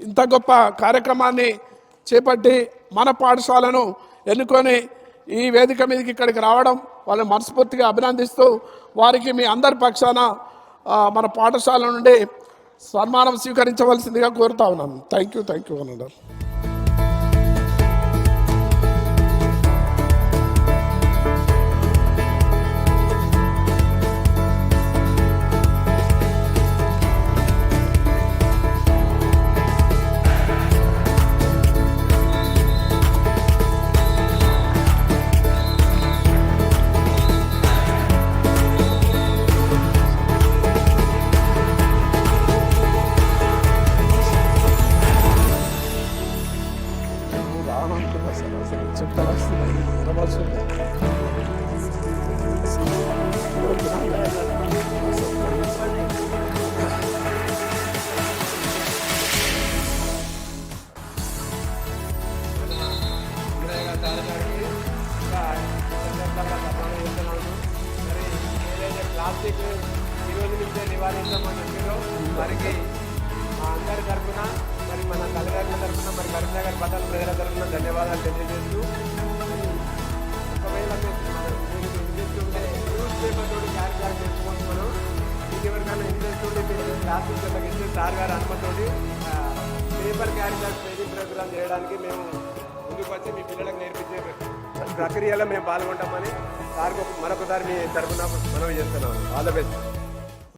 ఇంత గొప్ప కార్యక్రమాన్ని చేపట్టి మన పాఠశాలను ఎన్నుకొని ఈ వేదిక మీదకి ఇక్కడికి రావడం వాళ్ళని మనస్ఫూర్తిగా అభినందిస్తూ వారికి మీ అందరి పక్షాన మన పాఠశాల నుండి సన్మానం స్వీకరించవలసిందిగా కోరుతా ఉన్నాను. థ్యాంక్ యూ థ్యాంక్ యూ అన్నారు రావనుకున్నా సార్ అసలు చుట్టాలు వస్తున్నాయి నిలబడుతుంది ప్లాస్టిక్ ఈ నుంచే నివారించామని చెప్పారు వారికి అందరి తరఫున మరి మన తల్లిదండ్రుల ధన్యవాదాలు తెలియజేస్తూ ఒకవేళ మీరు ఇంట్రెస్ట్ ఉంటే న్యూస్ పేపర్ తోటి క్యారీ బ్యాగ్ చేసుకోవచ్చు మనం మీకు ఎవరికైనా ఇంట్రెస్ట్ ఉంటే మీరు ప్లాస్టిక్ పేపర్ సార్ గారు అనుమతోటి paper carry bag training program చేయడానికి మేము ముందుకు వచ్చి మీ పిల్లలకు నేర్పించే ప్రక్రియలో మేము పాల్గొంటామని సార్కు మరొకసారి మీ తరఫున మనవి చేస్తున్నాం. All the best